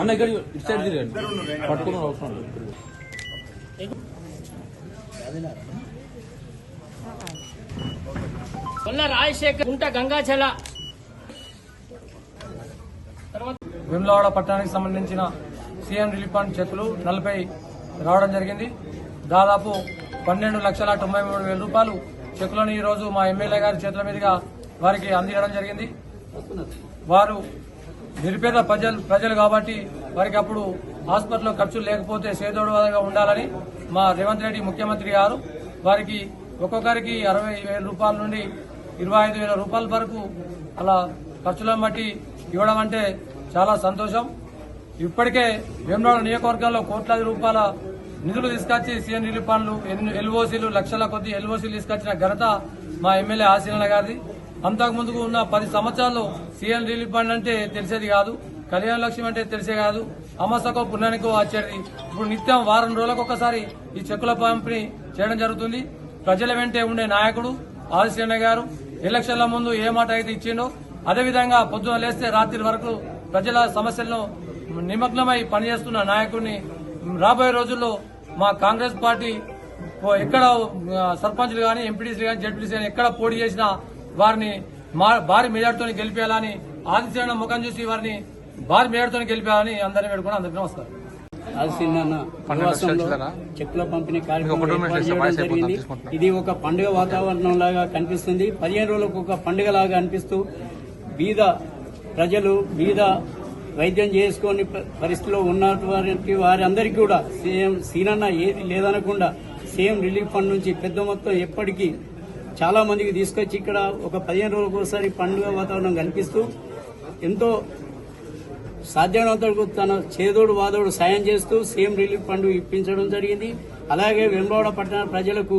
అన్న ఇక్కడ ఇటు సైడ్ తిరగండి. పట్టుకున్న అవసరం లేదు. కొల్ల రాజశేఖర్ గుంట గంగాచల. వెమ్లవాడ పట్టణానికి సంబంధించిన సీఎం రిలీఫ్ ఫండ్ చెక్కులు నలభై రావడం జరిగింది. దాదాపు పన్నెండు లక్షల తొంభై మూడు వేల రూపాయలు చెక్కులను ఈ రోజు మా ఎమ్మెల్యే గారి చేతుల మీదుగా వారికి అందించడం జరిగింది. వారు నిరుపేద ప్రజలు ప్రజలు కాబట్టి వారికి అప్పుడు హాస్పిటల్లో ఖర్చులు లేకపోతే సేదోడుగా ఉండాలని మా రేవంత్ రెడ్డి ముఖ్యమంత్రి గారు వారికి ఒక్కొక్కరికి అరవై వేల రూపాయల నుండి ఇరవై ఐదు వేల రూపాయల వరకు అలా ఖర్చులను బట్టి ఇవ్వడం అంటే చాలా సంతోషం. ఇప్పటికే వేమనాడు నియోజకవర్గంలో కోట్లాది రూపాయల నిధులు తీసుకొచ్చి సీఎం రిలీఫ్ ఫండ్లు ఎల్ఓసీలు లక్షల కొద్ది ఎల్ఓసీలు తీసుకొచ్చిన ఘనత మా ఎమ్మెల్యే ఆశీలన గారిది. అంతకు ముందుకు ఉన్న పది సంవత్సరాలు సీఎం రిలీఫ్ ఫండ్ అంటే తెలిసేది కాదు కళ్యాణ లక్ష్యం అంటే తెలిసే కాదు. అమాసకో పుణ్యానికో వచ్చేది ఇప్పుడు నిత్యం వారం రోజులకు ఒకసారి ఈ చెక్కుల పంపిణీ చేయడం జరుగుతుంది. ప్రజల వెంటే ఉండే నాయకుడు ఆదిశీలన గారు ఎలక్షన్ల ముందు ఏ మాట అయితే ఇచ్చిండో అదేవిధంగా పొద్దున లేస్తే రాత్రి వరకు ప్రజల సమస్యలను నిమగ్నమై పనిచేస్తున్న నాయకుడిని రాబోయే రోజుల్లో మా కాంగ్రెస్ పార్టీ ఓ ఎక్కడ సర్పంచ్లు కానీ ఎంపీటీసీలు కానీ జడ్పీటీసీ కానీ ఎక్కడ పోటీ చేసినా వారిని మా- భారీ మెజార్టీతో గెలిపేయాలని ఆదిత్యనారాయణ ముఖం చూసి వారిని భారీ మెజార్టీతో గెలిపేయాలని అందరినీ వేడుకుని అందరికీ నమస్కారం. చెక్కుల పంపిణీ కార్యక్రమం ఇది ఒక పండుగ వాతావరణం లాగా కనిపిస్తుంది. పదిహేను రోజులకు ఒక పండుగ లాగా అనిపిస్తూ బీద ప్రజలు బీద వైద్యం చేసుకొని పరిస్థితిలో ఉన్నటువంటి వారందరికీ కూడా సీఎం సీనన్న ఏది లేదనకుండా సీఎం రిలీఫ్ ఫండ్ నుంచి పెద్ద మొత్తం ఎప్పటికీ చాలా మందికి తీసుకొచ్చి ఇక్కడ ఒక పదిహేను రోజులకు ఒకసారి పండుగ వాతావరణం కల్పిస్తూ ఎంతో సాధ్యమైనంత తన చేదోడు వాదోడు సాయం చేస్తూ సీఎం రిలీఫ్ ఫండ్ ఇప్పించడం జరిగింది. అలాగే వెంబవాడ పట్టణ ప్రజలకు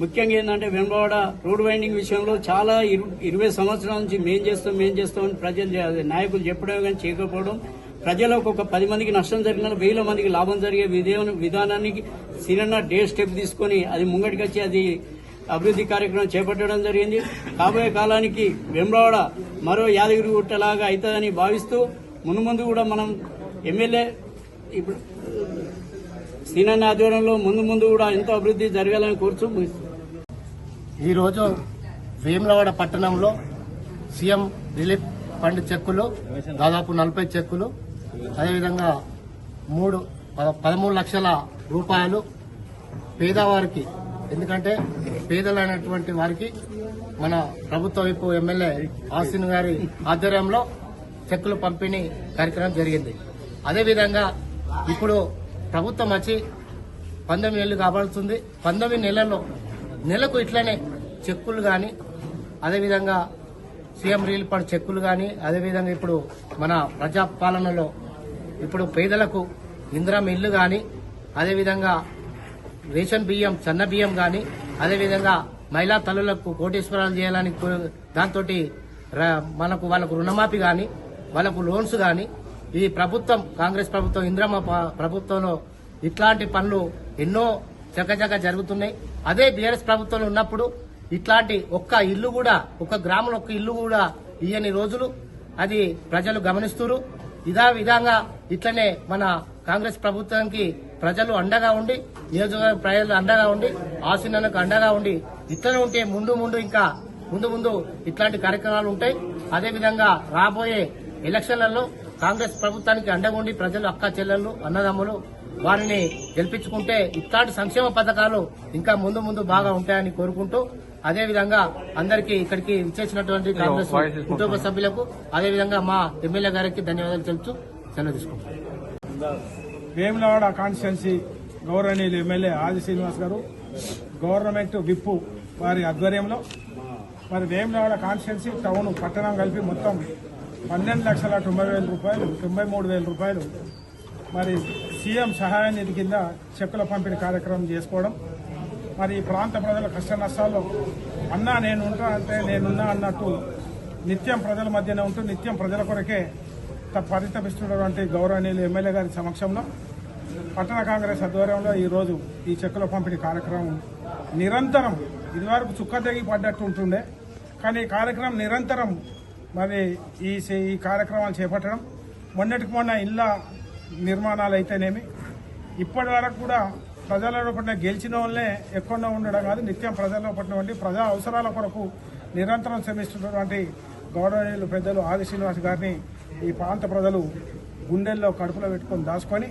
ముఖ్యంగా ఏంటంటే వెంబవాడ రోడ్ వైండింగ్ విషయంలో చాలా ఇరు- ఇరవై సంవత్సరాల నుంచి మేం చేస్తాం మేం చేస్తామని ప్రజలు నాయకులు చెప్పడం కానీ చేయకపోవడం ప్రజలకు ఒక పది మందికి నష్టం జరిగిన వేల మందికి లాభం జరిగే విధానానికి సిరన్న డే స్టెప్ తీసుకొని అది ముంగటికి వచ్చి అది అభివృద్ధి కార్యక్రమం చేపట్టడం జరిగింది. కాబోయే కాలానికి వెంబవాడ మరో యాదగిరి గుట్టలాగా అవుతుందని భావిస్తూ ముందు ముందు కూడా మనం ఎమ్మెల్యే ఇప్పుడు సీనన్న ఆధ్వర్యంలో ముందు ముందు కూడా ఎంతో అభివృద్ధి జరగాలని కోరుచు ఈరోజు వేములవాడ పట్టణంలో సీఎం రిలీఫ్ ఫండ్ చెక్కులు దాదాపు నలభై చెక్కులు అదేవిధంగా మూడు పద- పదమూడు లక్షల రూపాయలు పేదవారికి ఎందుకంటే పేదలైనటువంటి వారికి మన ప్రభుత్వ వైపు ఎమ్మెల్యే ఆసిన్ గారి ఆధ్వర్యంలో చెక్కులు పంపిణీ కార్యక్రమం జరిగింది. అదేవిధంగా ఇప్పుడు ప్రభుత్వం వచ్చి పంతొమ్మిది నెలలు కాబడుతుంది పంతొమ్మిది నెలల్లో నెలకు ఇట్లనే చెక్కులు కానీ అదేవిధంగా సీఎం రిలీఫ్ ఫండ్ చెక్కులు కానీ అదేవిధంగా ఇప్పుడు మన ప్రజాపాలనలో ఇప్పుడు పేదలకు ఇందిరం ఇల్లు కానీ అదేవిధంగా రేషన్ బియ్యం సన్న బియ్యం కానీ అదేవిధంగా మహిళా తల్లులకు కోటేశ్వరాలు చేయాలని దాంతో మనకు వాళ్ళకు రుణమాఫీ కానీ వాళ్ళకు లోన్స్ కానీ ఈ ప్రభుత్వం కాంగ్రెస్ ప్రభుత్వం ఇంద్రమ్మ ప్రభుత్వంలో ఇట్లాంటి పనులు ఎన్నో చకచక జరుగుతున్నాయి. అదే బీఆర్ఎస్ ప్రభుత్వంలో ఉన్నప్పుడు ఇట్లాంటి ఒక్క ఇల్లు కూడా ఒక్క గ్రామంలో ఒక్క ఇల్లు కూడా ఇయ్యని రోజులు అది ప్రజలు గమనిస్తున్నారు. ఇదా విధంగా ఇట్లనే మన కాంగ్రెస్ ప్రభుత్వానికి ప్రజలు అండగా ఉండి నియోజకవర్గ ప్రజలు అండగా ఉండి ఆశీనకు అండగా ఉండి ఇట్లనే ఉంటే ముందు ముందు ఇంకా ముందు ముందు ఇట్లాంటి కార్యక్రమాలు ఉంటాయి. అదేవిధంగా రాబోయే ఎలక్షన్లలో కాంగ్రెస్ ప్రభుత్వానికి అండగా ఉండి ప్రజలు అక్క చెల్లెళ్ళు అన్నదమ్ములు వారిని గెలిపించుకుంటే ఇట్లాంటి సంక్షేమ పథకాలు ఇంకా ముందు ముందు బాగా ఉంటాయని కోరుకుంటూ అదేవిధంగా అందరికీ ఇక్కడికి ఇచ్చేసినటువంటి కాంగ్రెస్ కుటుంబ సభ్యులకు అదేవిధంగా మా ఎమ్మెల్యే గారికి ధన్యవాదాలు తెలుపుతూ సెలవు తీసుకుంటాం వేములవాడ కాన్స్టిట్యున్సీ గౌరవనీయులు ఎమ్మెల్యే ఆది శ్రీనివాస్ గారు గవర్నమెంట్ విప్పు వారి ఆధ్వర్యంలో మరి వేములవాడ కాన్స్టిట్యున్సీ టౌన్ పట్టణం కలిపి మొత్తం పన్నెండు లక్షల తొంభై వేల రూపాయలు తొంభై మూడు వేల రూపాయలు మరి సీఎం సహాయ నిధి కింద చెక్కుల పంపిణీ కార్యక్రమం చేసుకోవడం. మరి ఈ ప్రాంత ప్రజల కష్ట నష్టాల్లో అన్నా నేను ఉంటా అంటే నేనున్నా అన్నట్టు నిత్యం ప్రజల మధ్యనే ఉంటూ నిత్యం ప్రజల కొరకే పరితపిస్తున్నటువంటి గౌరవనీయులు ఎమ్మెల్యే గారి సమక్షంలో పట్టణ కాంగ్రెస్ ఆధ్వర్యంలో ఈరోజు ఈ చెక్కుల పంపిణీ కార్యక్రమం నిరంతరం ఇదివరకు చుక్క తెగి పడ్డట్టు ఉంటుండే. కానీ ఈ కార్యక్రమం నిరంతరం మరి ఈ సే- ఈ కార్యక్రమాలు చేపట్టడం. మొన్నటికి మొన్న ఇళ్ళ నిర్మాణాలు అయితేనేమి ఇప్పటి వరకు కూడా ప్రజలలో పట్టిన గెలిచిన వాళ్ళే ఎక్కువగా ఉండడం కాదు నిత్యం ప్రజల్లో పట్టినటువంటి ప్రజా అవసరాల కొరకు నిరంతరం శ్రమిస్తున్నటువంటి గౌరవనీయులు పెద్దలు ఆది శ్రీనివాస్ గారిని ఈ ప్రాంత ప్రజలు గుండెల్లో కడుపులో పెట్టుకొని దాచుకొని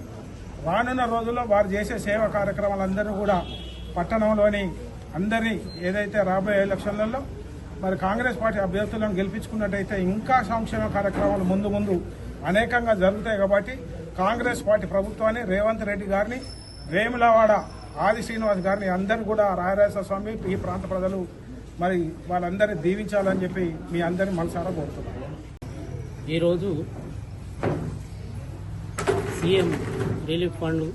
రానున్న రోజుల్లో వారు చేసే సేవా కార్యక్రమాలందరూ కూడా పట్టణంలోని అందరినీ ఏదైతే రాబోయే ఎలక్షన్లలో మరి కాంగ్రెస్ పార్టీ అభ్యర్థులను గెలిపించుకున్నట్టయితే ఇంకా సంక్షేమ కార్యక్రమాలు ముందు ముందు అనేకంగా జరుగుతాయి కాబట్టి కాంగ్రెస్ పార్టీ ప్రభుత్వాన్ని రేవంత్ రెడ్డి గారిని వేములవాడ ఆది శ్రీనివాస్ గారిని అందరూ కూడా రాయరాజ స్వామి ఈ ప్రాంత ప్రజలు మరి వాళ్ళందరినీ దీవించాలని చెప్పి మీ అందరిని మనసారా కోరుతున్నాను. ఈరోజు సీఎం రిలీఫ్ ఫండ్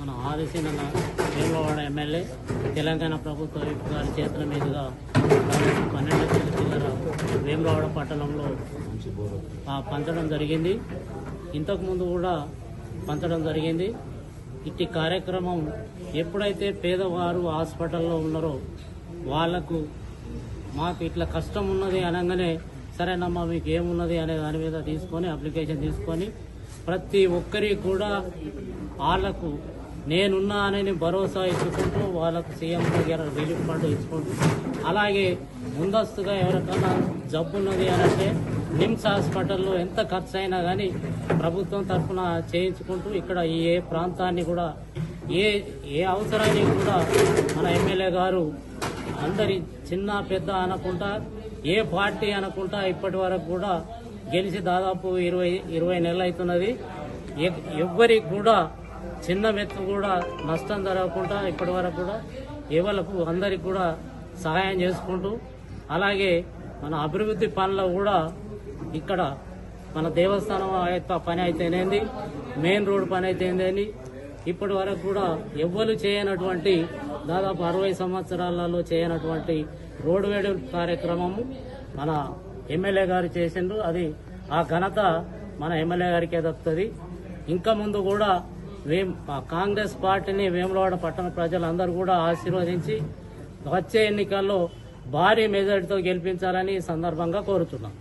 మన ఆదిశీన వేములవాడ ఎమ్మెల్యే తెలంగాణ ప్రభుత్వ గారి చేతుల మీదుగా పన్నెండు లక్షల చిల్లర వేములవాడ పట్టణంలో పంచడం జరిగింది. ఇంతకుముందు కూడా పంచడం జరిగింది. ఇట్టి కార్యక్రమం ఎప్పుడైతే పేదవారు హాస్పిటల్లో ఉన్నారో వాళ్ళకు మాకు ఇట్లా కష్టం ఉన్నది అనగానే సరేనమ్మా మీకు ఏమున్నది అనే దాని మీద తీసుకొని అప్లికేషన్ తీసుకొని ప్రతి ఒక్కరికి కూడా వాళ్ళకు నేనున్నా అని భరోసా ఇచ్చుకుంటూ వాళ్ళకు సీఎం దగ్గర రిలీఫ్ ఫండ్ ఇచ్చుకుంటూ అలాగే ముందస్తుగా ఎవరికైనా జబ్బు ఉన్నది అని అంటే నిమ్స్ హాస్పిటల్లో ఎంత ఖర్చు అయినా కానీ ప్రభుత్వం తరఫున చేయించుకుంటూ ఇక్కడ ఏ ప్రాంతాన్ని కూడా ఏ ఏ అవసరాన్ని కూడా మన ఎమ్మెల్యే గారు అందరి చిన్న పెద్ద అనకుండా ఏ పార్టీ అనకుండా ఇప్పటి వరకు కూడా గెలిచి దాదాపు ఇరవై ఇరవై నెలలు అవుతున్నది ఎ- ఎవ్వరికి కూడా చిన్న మెత్తు కూడా నష్టం జరగకుండా ఇప్పటి వరకు కూడా ఎవరికి అందరికి కూడా సహాయం చేసుకుంటూ అలాగే మన అభివృద్ధి పనులు కూడా ఇక్కడ మన దేవస్థానం యొక్క పని అయితేనేది మెయిన్ రోడ్ పని అయితేనేది. ఇప్పటి వరకు కూడా ఎవ్వరు చేయనటువంటి దాదాపు అరవై సంవత్సరాలలో చేయనటువంటి రోడ్డు వేడు కార్యక్రమము మన ఎమ్మెల్యే గారు చేసిండ్రు. అది ఆ ఘనత మన ఎమ్మెల్యే గారికే దక్కుతుంది. ఇంకా ముందు కూడా వేం కాంగ్రెస్ పార్టీని వేములవాడ పట్టణ ప్రజలందరూ కూడా ఆశీర్వదించి వచ్చే ఎన్నికల్లో భారీ మెజార్టీతో గెలిపించాలని సందర్భంగా కోరుతున్నాం.